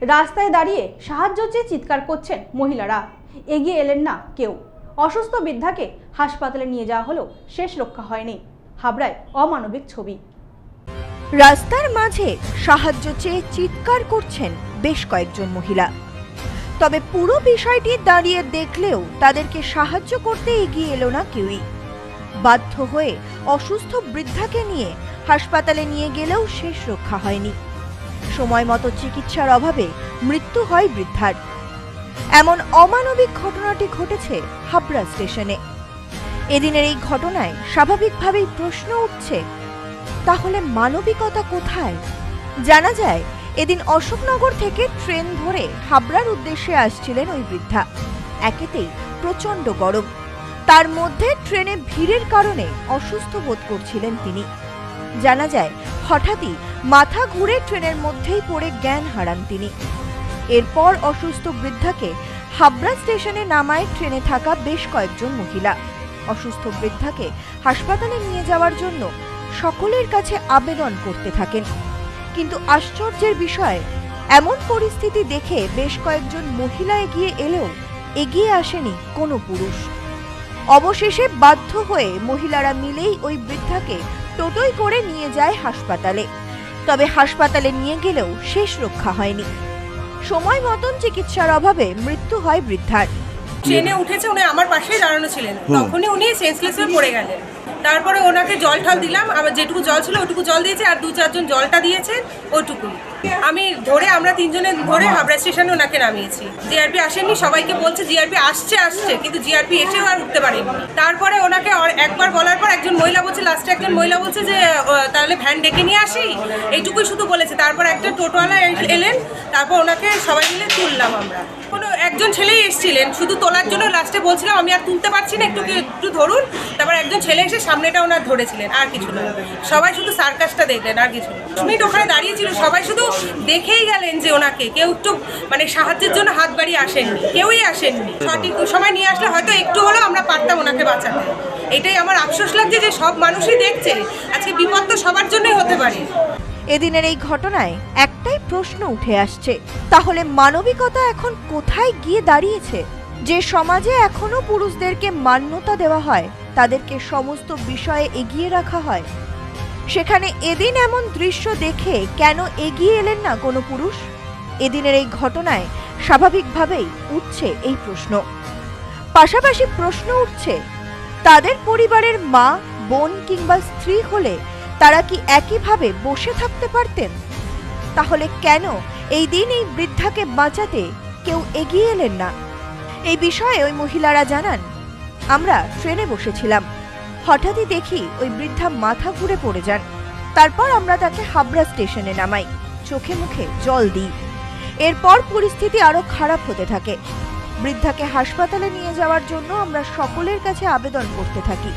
রাস্তায় দাঁড়িয়ে সাহায্য চেয়ে চিৎকার করছেন মহিলারা। এগিয়ে এলেন না কেউ। অসুস্থ বৃদ্ধাকে হাসপাতালে নিয়ে যাওয়া হলেও শেষ রক্ষা হয়নি। হাবড়ায় অমানবিক ছবি। রাস্তার মাঝে সাহায্য চেয়ে চিৎকার করছেন বেশ কয়েকজন মহিলা। তবে পুরো বিষয়টি দাঁড়িয়ে দেখলেও তাদেরকে সাহায্য করতে এগিয়ে এলো না কেউই। বাধ্য হয়ে অসুস্থ বৃদ্ধাকে নিয়ে হাসপাতালে নিয়ে গেলেও শেষ রক্ষা হয়নি। সময় মতো চিকিৎসার অভাবে মৃত্যু হয় বৃদ্ধার। এমন অমানবিক ঘটনাটি ঘটেছে হাবড়া স্টেশনে। এদিনের এই ঘটনায় স্বাভাবিকভাবেই প্রশ্ন উঠছে, তাহলে মানবিকতা কোথায়? জানা যায়, এদিন অশোকনগর থেকে ট্রেন ধরে হাবড়ার উদ্দেশ্যে আসছিলেন ওই বৃদ্ধা। একেতেই প্রচণ্ড গরম। তার মধ্যে ট্রেনে ভিড়ের কারণে অসুস্থ বোধ করছিলেন তিনি। জানা যায়, হঠাৎই মাথা ঘুরে ট্রেনের মধ্যেই পড়ে জ্ঞান হারান তিনি। এরপর অসুস্থ বৃদ্ধাকে হাবড়া স্টেশনে নামায় ট্রেনে থাকা বেশ কয়েকজন মহিলা। অসুস্থ বৃদ্ধাকে হাসপাতালে নিয়ে যাওয়ার জন্য সকলের কাছে আবেদন করতে থাকেন। কিন্তু আশ্চর্যের বিষয়, এমন পরিস্থিতি দেখে বেশ কয়েকজন মহিলা এগিয়ে এলেও এগিয়ে আসেনি কোনো পুরুষ। অবশেষে বাধ্য হয়ে মহিলারা মিলেই ওই বৃদ্ধাকে টোটোই করে নিয়ে যায় হাসপাতালে। তবে হাসপাতালে নিয়ে গেলেও শেষ রক্ষা হয়নি। সময় মতন চিকিৎসার অভাবে মৃত্যু হয় বৃদ্ধার। ট্রেনে উঠেছে উনি আমার পাশেই দাঁড়ানো ছিলেন। তখনই উনি সেন্সলেস হয়ে পড়ে গেলেন। তারপরে ওনাকে জল ঠাল দিলাম আবার যেটুকু জল ছিল ওটুকু জল দিয়েছে আর দু চারজন জলটা দিয়েছে ওটুকু আমি ধরে আমরা তিনজনে ধরে হাবড়া স্টেশনে ওনাকে নামিয়েছি। জিআরপি আসেনি সবাইকে বলছে জিআরপি আসছে আসছে। কিন্তু জিআরপি এসেও আর উঠতে পারেনি। তারপরে ওনাকে আর- একবার বলার পর মহিলা বলছে লাস্টে একজন মহিলা বলছে যে তাহলে ভ্যান ডেকে নিয়ে আসি? এইটুকুই শুধু বলেছে। তারপর একটা টোটোওয়ালা এলেন, তারপর ওনাকে সবাই মিলে তুললাম আমরা। কোনো একজন ছেলেই এসেছিলেন, শুধু তোলার জন্য লাস্টে বলছিলাম, আমি আর তুলতে পারছি না, একটু একটু ধরুন। তারপর একজন ছেলে এসে সামনেটা ওনার ধরেছিলেন, আর কিছু না। সবাই শুধু সার্কাসটা দেখলেন, আর কিছু মিনিট ওখানে দাঁড়িয়েছিল সবাই শুধু দেখেই গেলেন যে ওনাকে। কেউ একটু মানে সাহায্যের জন্য হাত বাড়িয়ে আসেননি, কেউই আসেননি। সঠিক সময় নিয়ে আসলে হয়তো একটু হলেও আমরা পারতাম ওনাকে বাঁচাতে। এটাই আমার আফসোস লাগছে যে সব মানুষই দেখছে। আজকে বিপদ তো সবার জন্যই হতে পারে। এদিনের এই ঘটনায় একটাই প্রশ্ন উঠে আসছে। তাহলে মানবিকতা এখন কোথায় গিয়ে দাঁড়িয়েছে? যে সমাজে এখনও পুরুষদেরকে মান্যতা দেওয়া হয়, তাদেরকে সমস্ত বিষয়ে এগিয়ে রাখা হয়। সেখানে এদিন এমন দৃশ্য দেখে কেন এগিয়ে এলেন না কোনো পুরুষ? এদিনের এই ঘটনায় স্বাভাবিকভাবেই উঠছে এই প্রশ্ন। পাশাপাশি প্রশ্ন উঠছে তাদের পরিবারের মা, বোন কিংবা স্ত্রী হলে তারা কি একইভাবে বসে থাকতে পারতেন? তাহলে কেন এই দিন এই বৃদ্ধাকে বাঁচাতে কেউ এগিয়ে এলেন না? এই বিষয়ে ওই মহিলারা জানান, আমরা ট্রেনে বসেছিলাম। হঠাৎই দেখি ওই বৃদ্ধা মাথা ঘুরে পড়ে যান। তারপর আমরা তাকে হাবড়া স্টেশনে নামাই। চোখে মুখে জল দিই। এরপর পরিস্থিতি আরও খারাপ হতে থাকে। বৃদ্ধাকে হাসপাতালে নিয়ে যাওয়ার জন্য আমরা সকলের কাছে আবেদন করতে থাকি।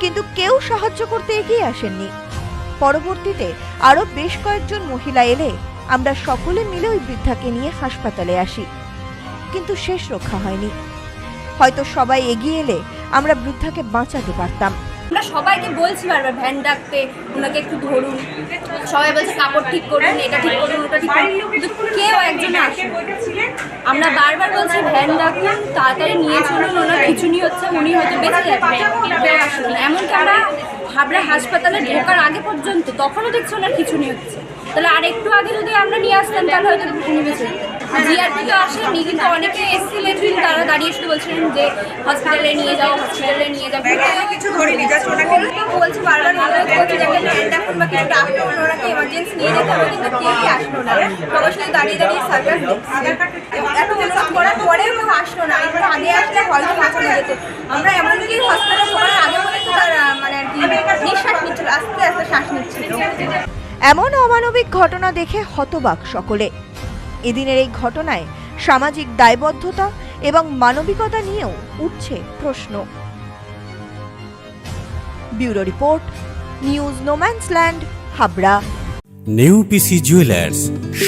কিন্তু কেউ সাহায্য করতে এগিয়ে আসেননি। পরবর্তীতে আরও বেশ কয়েকজন মহিলা এলে আমরা সকলে মিলে ওই বৃদ্ধাকে নিয়ে হাসপাতালে আসি। কিন্তু শেষ রক্ষা হয়নি। হয়তো সবাই এগিয়ে এলে আমরা বৃদ্ধাকে বাঁচাতে পারতাম। আমরা সবাইকে বলছি বারবার, ভ্যান ডাকতে, ওনাকে একটু ধরুন। সবাই বলছে, কাপড় ঠিক করুন, এটা ঠিক করুন, ওটা ঠিক করুন। কেউ একজন আসে আমরা বারবার বলছি, ভ্যান ডাকুন তাড়াতাড়ি নিয়ে চলুন, ওনার খিচুনি হচ্ছে, উনি হয়তো বেঁচে যাবেন। আসেনি এমনকি আমরা হাবড়া হাসপাতালে ঢোকার আগে পর্যন্ত তখনও দেখছি ওনার খিচুনি হচ্ছে। তাহলে আর একটু আগে যদি আমরা নিয়ে আসতাম, তাহলে হয়তো উনি বেঁচে জিআরপি তো আসেনি কিন্তু অনেকে এসেছিলেন তারা দাঁড়িয়ে শুধু বলছিলেন যে হসপিটালে নিয়ে যাও হসপিটালে নিয়ে যাব কিছু ওনাকে বলছে বারবার অনুরোধ করছে যে একটা ভ্যান ডাকুন বা কিছু ওনাকে এমার্জেন্সি নিয়ে যেতে হবে? কিন্তু কেউই আসলো না? সবাই শুধু দাঁড়িয়ে দাঁড়িয়ে সার্কাস এত অনুরোধ করার পরেও কেউ আসলো না। একটু আগে আসলে হয়তো বাঁচানো যেত। আমরা এমনকি হসপিটালে শোয়ার আগে পর্যন্ত তার মানে আর কি নিঃশ্বাস নিচ্ছিল আস্তে আস্তে শ্বাস নিচ্ছিল। এমন অমানবিক ঘটনা দেখে হতবাক সকলে। এদিনের এই ঘটনায় সামাজিক দায়বদ্ধতা এবং মানবিকতা নিয়েও উঠছে প্রশ্ন। Bureau report news no man's land Habra. New PC jewellers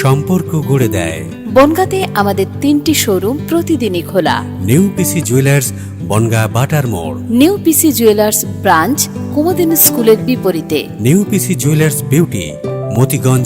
সম্পর্ক গড়ে দেয়। বনগাঁতে আমাদের তিনটি শোরুম প্রতিদিনই খোলা। নেউপিসি জুয়েলার্স বনগা বাটার মোড়। নিউ পিসি জুয়েলার্স ব্রাঞ্চ কুমদিন স্কুলের বিপরীতে। New PC jewellers Beauty Matiganj